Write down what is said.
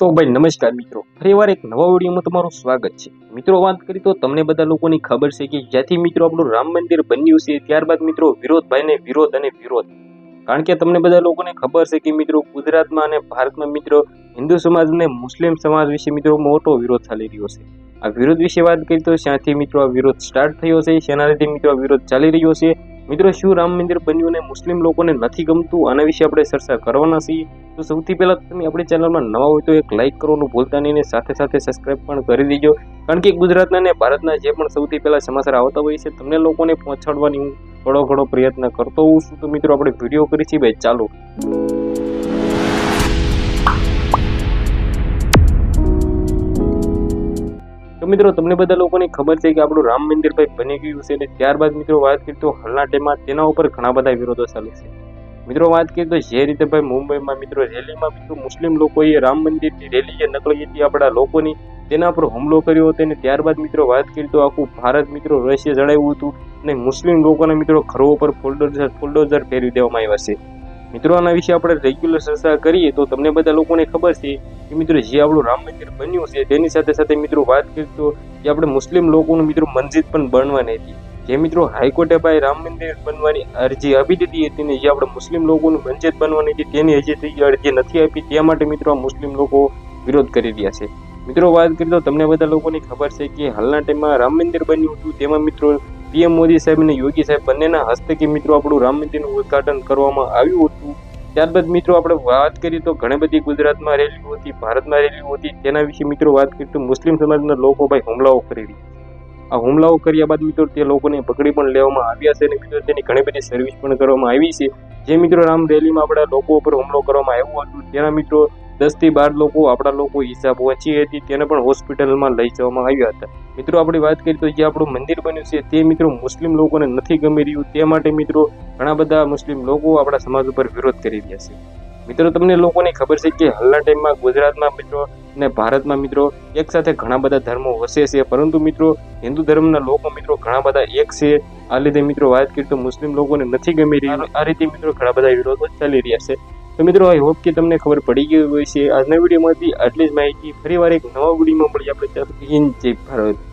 તો ભાઈ નમસ્કાર મિત્રો ફરીવાર એક નવા વિડીયોમાં તમારું સ્વાગત છે. મિત્રો, વાત કરી તો તમને બધા લોકોની ખબર છે કે જ્યાંથી મિત્રો આપણું રામ મંદિર બન્યું છે, ત્યારબાદ મિત્રો વિરોધભાઈને વિરોધ અને વિરોધ. કારણ કે તમને બધા લોકોને ખબર છે કે મિત્રો ગુજરાતમાં અને ભારતમાં મિત્રો હિન્દુ સમાજ અને મુસ્લિમ સમાજ વિશે મિત્રો મોટો વિરોધ ચાલી રહ્યો છે. આ વિરોધ વિશે વાત કરી તો ત્યાંથી મિત્રો આ વિરોધ સ્ટાર્ટ થયો છે શેના લીધે મિત્રો આ વિરોધ ચાલી રહ્યો છે. મિત્રો શું રામ મંદિર બન્યું અને મુસ્લિમ લોકોને નથી ગમતું? આના વિશે આપણે ચર્ચા કરવાના છીએ. તો સૌથી પહેલા તમે આપણી ચેનલમાં નવા હોય તો એક લાઇક કરવાનું ભૂલતા નહીં સાથે સાથે સબસ્ક્રાઇબ પણ કરી દેજો. કારણ કે ગુજરાતના અને ભારતના જે પણ સૌથી પહેલા સમાચાર આવતા હોય છે, તમને લોકોને પહોંચાડવાની હું ઘણો ઘણો પ્રયત્ન કરતો હોઉં છું. તો મિત્રો, આપણે વીડિયો કરી છીએ. ભાઈ, ચાલો. તો મિત્રો, તમને બધા લોકોને ખબર છે કે આપણું રામ મંદિર ભાઈ બની ગયું છે અને ત્યારબાદ મિત્રો વાત કરીએ તો હાલના ટાઈમમાં તેના ઉપર ઘણા બધા વિરોધો ચાલે છે. મિત્રો, વાત કરીએ તો જે રીતે ભાઈ મુંબઈમાં મિત્રો રેલીમાં મિત્રો મુસ્લિમ લોકોએ રામ મંદિરની રેલી જે નકળી હતી, આપણા લોકોની તેના પર હુમલો કર્યો હતો અને ત્યારબાદ મિત્રો વાત કરીએ તો આખું ભારત મિત્રો રહસ્ય જણાવ્યું હતું અને મુસ્લિમ લોકોના મિત્રો ઘરો ઉપર ફોલ્ડોઝર ફોલ્ડોઝર ફેરવી દેવામાં આવ્યા છે. મિત્રો, આના વિશે આપણે રેગ્યુલર ચર્ચા કરીએ તો તમને બધા લોકોને ખબર છે કે મિત્રો જે આપણું રામ મંદિર બન્યું છે, તેની સાથે સાથે મિત્રો વાત કરીએ તો જે આપણે મુસ્લિમ લોકોનું મિત્રો મસ્જિદ પણ બનવાની હતી. જે મિત્રો હાઈકોર્ટે ભાઈ રામ મંદિર બનવાની અરજી આપી દીધી હતી ને જે આપણે મુસ્લિમ લોકોનું મસ્જિદ બનવાની હતી તેની હજી અરજી નથી આપી, તે માટે મિત્રો મુસ્લિમ લોકો વિરોધ કરી રહ્યા છે. મિત્રો વાત કરીએ તો તમને બધા લોકોની ખબર છે કે હાલના ટાઈમમાં રામ મંદિર બન્યું હતું, તેમાં મિત્રો પીએમ મોદી સાહેબ અને યોગી સાહેબ બંનેના હસ્તકે મિત્રો આપણું રામ મંદિરનું ઉદઘાટન કરવામાં આવ્યું હતું. ત્યારબાદ મિત્રો આપણે વાત કરીએ તો ઘણી બધી ગુજરાતમાં રેલીઓ હતી, ભારતમાં રેલીઓ હતી, તેના વિશે મિત્રો વાત કરીએ તો મુસ્લિમ સમાજના લોકો ભાઈ હુમલાઓ કરી રહ્યા આ હુમલાઓ કર્યા બાદ મિત્રો તે લોકોને પકડી પણ લેવામાં આવ્યા છે અને મિત્રો તેની ઘણી બધી સર્વિસ પણ કરવામાં આવી છે. જે મિત્રો રામ રેલીમાં આપણા લોકો ઉપર હુમલો કરવામાં આવ્યો હતો, તેના મિત્રો દસથી બાર લોકો આપણા લોકો ઈજા પહોંચી હતી તેને પણ હોસ્પિટલમાં લઈ જવામાં આવ્યા હતા. મિત્રો, આપણે વાત કરીએ તો જે આપણું મંદિર બન્યું છે તે મિત્રો મુસ્લિમ લોકોને નથી ગમી રહ્યું. તે માટે મિત્રો ઘણા બધા મુસ્લિમ લોકો આપણા સમાજ ઉપર વિરોધ કરી રહ્યા છે. મિત્રો, તમને લોકોને ખબર છે કે હાલના ટાઈમમાં ગુજરાતમાં મિત્રો અને ભારતમાં મિત્રો એક સાથે ઘણા બધા ધર્મો વસે છે. પરંતુ મિત્રો, હિન્દુ ધર્મના લોકો મિત્રો ઘણા બધા એક છે. આ લીધે મિત્રો વાત કરીએ તો મુસ્લિમ લોકોને નથી ગમી રહ્યું. આ રીતે મિત્રો ઘણા બધા વિરોધો ચાલી રહ્યા છે. તો મિત્રો આઈ હોપ કે તમને ખબર પડી ગઈ હોય છે આજના વિડીયોમાંથી આટલી જ માહિતી. ફરીવાર એક નવા વિડીયોમાં મળી આપણે. જય ભારત.